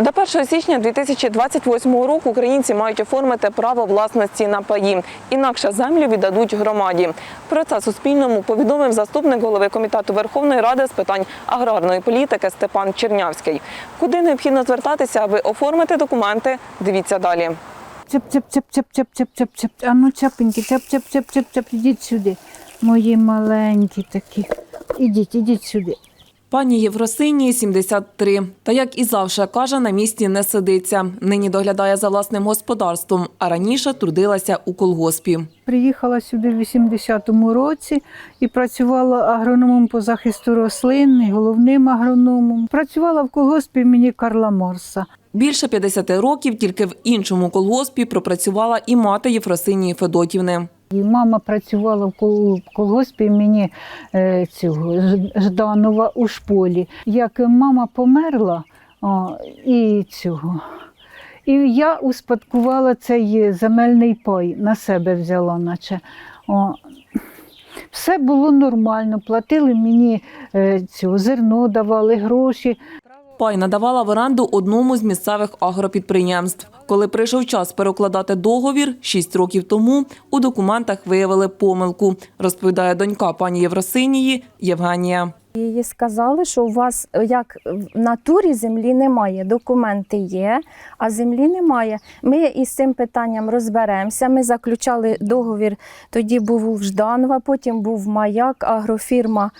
До 1 січня 2028 року українці мають оформити право власності на паї. Інакше землю віддадуть громаді. Про це Суспільному повідомив заступник голови комітету Верховної Ради з питань аграрної політики Степан Чернявський. Куди необхідно звертатися, аби оформити документи? Дивіться далі. Цеп, цеп, цеп, цеп, цеп, цеп, цеп, цеп. А ну цепеньки, цеп, цеп, цеп, цеп, цеп, ідіть сюди. Мої маленькі такі. Ідіть, ідіть сюди. Пані Євросинії 73. Та як і завжди каже, на місці не сидиться. Нині доглядає за власним господарством, а раніше трудилася у колгоспі. Приїхала сюди в 80-му році і працювала агрономом по захисту рослин, і головним агрономом. Працювала в колгоспі імені Карла Морса. Більше 50 років тільки в іншому колгоспі пропрацювала і мати Єфросинії Федотівни. І мама працювала в кол- колгоспі імені е, цього Жданова у шполі. Як мама померла, о, і цього. І я успадкувала цей земельний пай, на себе взяла, наче. О, все було нормально, платили мені е, цього, зерно, давали гроші. Пай надавала в оренду одному з місцевих агропідприємств. Коли прийшов час перекладати договір, шість років тому у документах виявили помилку, розповідає донька пані Євросинії Євгенія. Їй сказали, що у вас як в натурі землі немає, документи є, а землі немає. Ми із цим питанням розберемося. Ми заключали договір. Тоді був у Жданова, потім був маяк, агрофірма.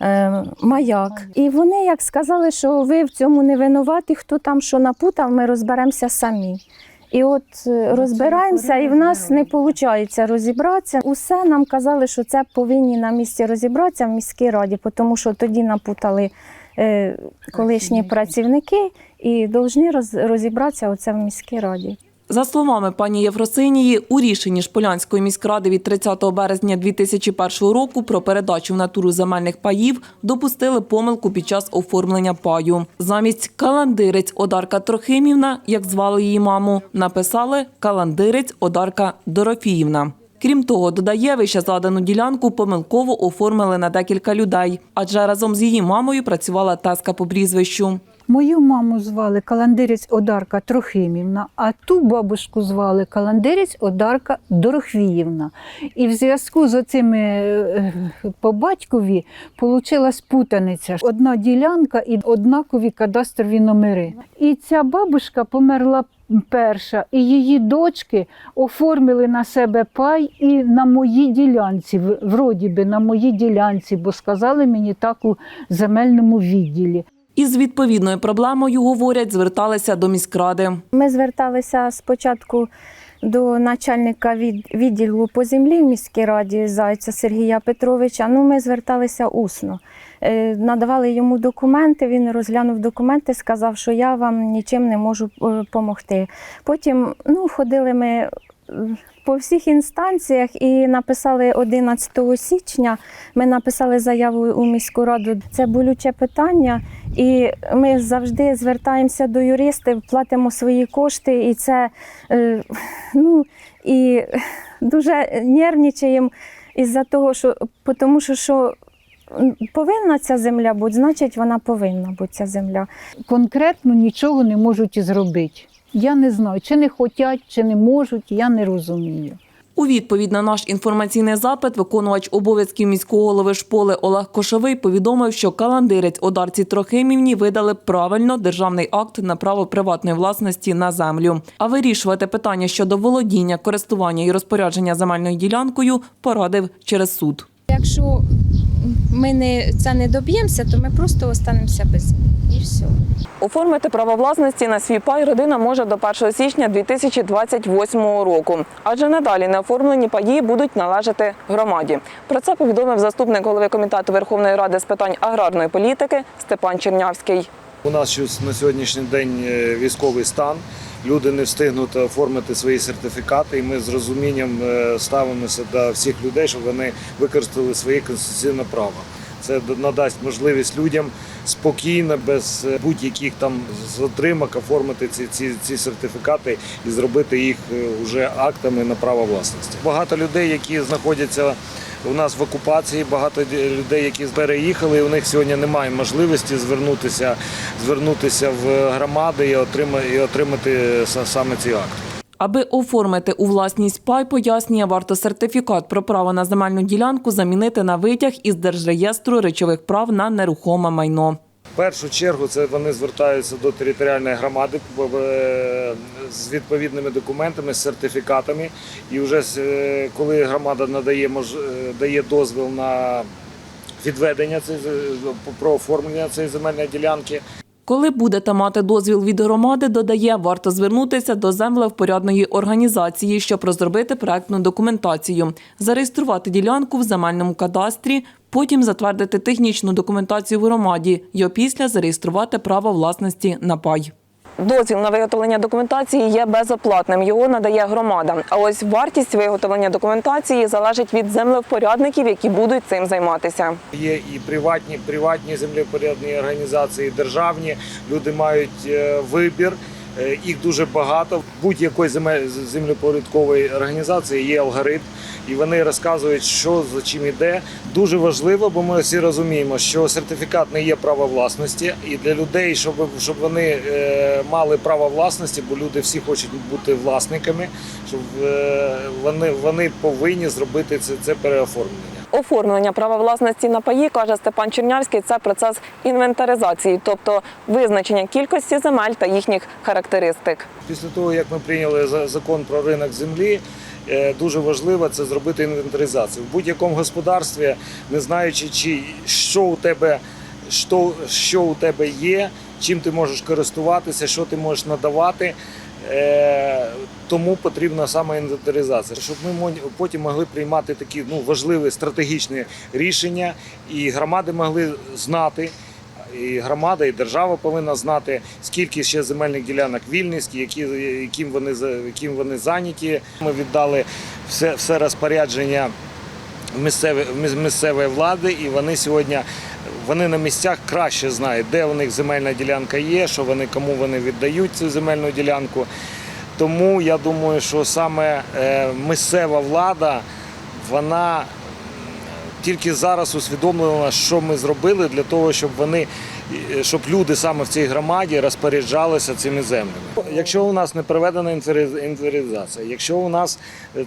Е, Маяк. І вони як сказали, що ви в цьому не винуваті, хто там що напутав, ми розберемося самі. І от е, розбираємося, і в нас не виходить розібратися. Усе нам казали, що це повинні на місці розібратися в міській раді, тому що тоді напутали е, колишні працівники і повинні роз, розібратися оце в міській раді. За словами пані Євросинії, у рішенні Шполянської міськради від 30 березня 2001 року про передачу в натуру земельних паїв допустили помилку під час оформлення паю. Замість каландирець Одарка Трохимівна, як звали її маму, написали каландирець Одарка Дорофіївна. Крім того, додає, вище задану ділянку помилково оформили на декілька людей, адже разом з її мамою працювала тезка по прізвищу. Мою маму звали Каландирець Одарка Трохимівна, а ту бабушку звали Каландирець Одарка Дорохвіївна. І в зв'язку з оцими е, по батькові вийшла путаниця. Одна ділянка і однакові кадастрові номери. І ця бабушка померла перша, і її дочки оформили на себе пай і на моїй ділянці, вроді би на моїй ділянці, бо сказали мені так у земельному відділі. Із відповідною проблемою, говорять, зверталися до міськради. Ми зверталися спочатку до начальника від, відділу по землі в міській раді Зайця Сергія Петровича. Ну, ми зверталися усно. Е, надавали йому документи, він розглянув документи, сказав, що я вам нічим не можу допомогти. Потім ну, ходили ми е, по всіх інстанціях і написали 11 січня. Ми написали заяву у міську раду. Це болюче питання, і ми завжди звертаємося до юристів, платимо свої кошти, і це е, ну і дуже нервничаємо із-за того, що тому що, що повинна ця земля бути, значить вона повинна бути ця земля. конкретно нічого не можуть зробити. Я не знаю, чи не хочуть, чи не можуть, я не розумію. У відповідь на наш інформаційний запит виконувач обов'язків міського голови шполи Олег Кошовий повідомив, що каландирець Одарці Трохимівні видали правильно державний акт на право приватної власності на землю. А вирішувати питання щодо володіння, користування і розпорядження земельною ділянкою порадив через суд. Якщо ми не це не доб'ємося, то ми просто останемося без. І все. Оформити право власності на свій пай родина може до 1 січня 2028 року, адже надалі неоформлені паї будуть належати громаді. Про це повідомив заступник голови комітету Верховної Ради з питань аграрної політики Степан Чернявський. У нас на сьогоднішній день е, військовий стан. Люди не встигнуть оформити свої сертифікати, і ми з розумінням е, ставимося до всіх людей, щоб вони використали своє конституційне право. Це надасть можливість людям спокійно, без е, будь-яких там затримок оформити ці, ці, ці сертифікати і зробити їх вже актами на право власності. Багато людей, які знаходяться у нас в окупації, багато людей, які переїхали, і у них сьогодні немає можливості звернутися, звернутися в громади і отримати, і отримати саме ці акти. Аби оформити у власність пай, пояснює, варто сертифікат про право на земельну ділянку замінити на витяг із держреєстру речових прав на нерухоме майно. Першу чергу це вони звертаються до територіальної громади е, з відповідними документами, з сертифікатами. І вже е, коли громада надає е, дає дозвіл на відведення про оформлення цієї земельної ділянки, Коли будете мати дозвіл від громади, додає, варто звернутися до землевпорядної організації, щоб розробити проектну документацію, зареєструвати ділянку в земельному кадастрі, потім затвердити технічну документацію в громаді і опісля зареєструвати право власності на пай. Дозвіл на виготовлення документації є безоплатним. Його надає громада. А ось вартість виготовлення документації залежить від землевпорядників, які будуть цим займатися. Є і приватні, приватні землепорядні організації, і державні. Люди мають е, вибір. Е, Їх дуже багато. Будь-якої землепорядкової організації є алгоритм, і вони розказують, що за чим іде. Дуже важливо, бо ми всі розуміємо, що сертифікат не є право власності, і для людей, щоб, щоб вони е, мали право власності, бо люди всі хочуть бути власниками, щоб е, вони, вони повинні зробити це, це переоформлення. Оформлення права власності на паї, каже Степан Чернявський, це процес інвентаризації, тобто визначення кількості земель та їхніх характеристик. Після того, як ми прийняли закон про ринок землі, е, дуже важливо це зробити інвентаризацію. В будь-якому господарстві, не знаючи, чи що у тебе, що, що у тебе є, чим ти можеш користуватися, що ти можеш надавати. Е, Тому потрібна саме інвентаризація, щоб ми потім могли приймати такі ну, важливі стратегічні рішення, і громади могли знати, і громада, і держава повинна знати, скільки ще земельних ділянок вільних, які, яким, вони, яким вони зайняті. Ми віддали все, все розпорядження місцевої, місцевої влади, і вони сьогодні вони на місцях краще знають, де у них земельна ділянка є, що вони кому вони віддають цю земельну ділянку. Тому я думаю, що саме е, місцева влада, вона тільки зараз усвідомлена, що ми зробили для того, щоб вони, е, щоб люди саме в цій громаді розпоряджалися цими землями. Якщо у нас не проведена інвентаризація, якщо у нас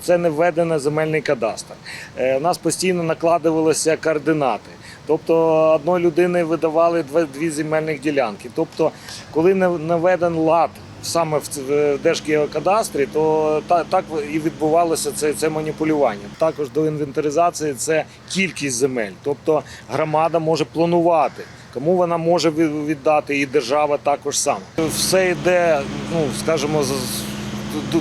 це не введено земельний кадастр, е, у нас постійно накладувалися координати. Тобто одної людини видавали дві земельних ділянки. Тобто, коли не наведен лад саме в Держгеокадастрі, то та- так і відбувалося це, це маніпулювання. Також до інвентаризації це кількість земель. Тобто громада може планувати. Кому вона може віддати, і держава також саме. Все йде, ну скажімо,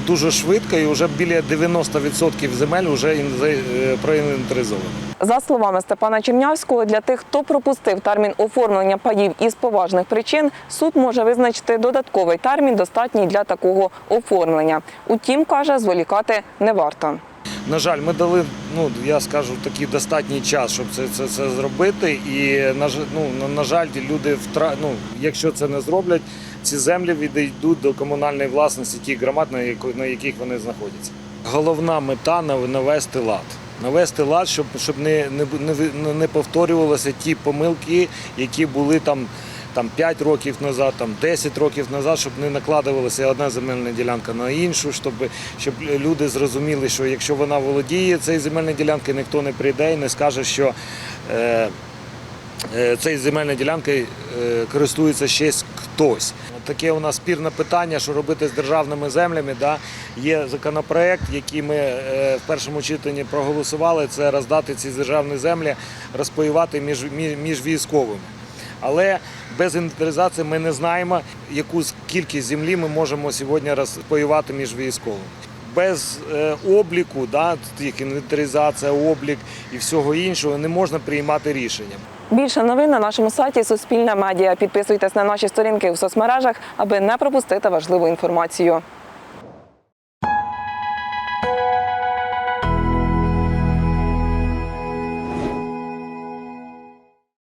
дуже швидко, і вже біля 90% земель вже е, проінвентаризовано. За словами Степана Чернявського, для тих, хто пропустив термін оформлення паїв із поважних причин, суд може визначити додатковий термін, достатній для такого оформлення. Утім, каже, зволікати не варто. На жаль, ми дали, ну я скажу, такий достатній час, щоб це, це, це зробити. І на ну, на, жаль, люди втра... ну, якщо це не зроблять, ці землі відійдуть до комунальної власності тих громад, на яких вони знаходяться. Головна мета навести лад. Навести лад, щоб, щоб не, не, не, не повторювалися ті помилки, які були там. Там 5 років назад, там 10 років назад, щоб не накладувалася одна земельна ділянка на іншу, щоб, щоб люди зрозуміли, що якщо вона володіє цією земельною ділянкою, ніхто не прийде і не скаже, що е, е, цією земельною ділянкою е, користується ще хтось. Таке у нас спірне питання, що робити з державними землями. Да? Є законопроект, який ми е, в першому читанні проголосували, це роздати ці державні землі, розпаювати між, між, військовими. Але без інвентаризації ми не знаємо, яку кількість землі ми можемо сьогодні розпаювати між військовими. Без е, обліку, да, як інвентаризація, облік і всього іншого, не можна приймати рішення. Більше новин на нашому сайті Суспільна медіа. Підписуйтесь на наші сторінки у соцмережах, аби не пропустити важливу інформацію.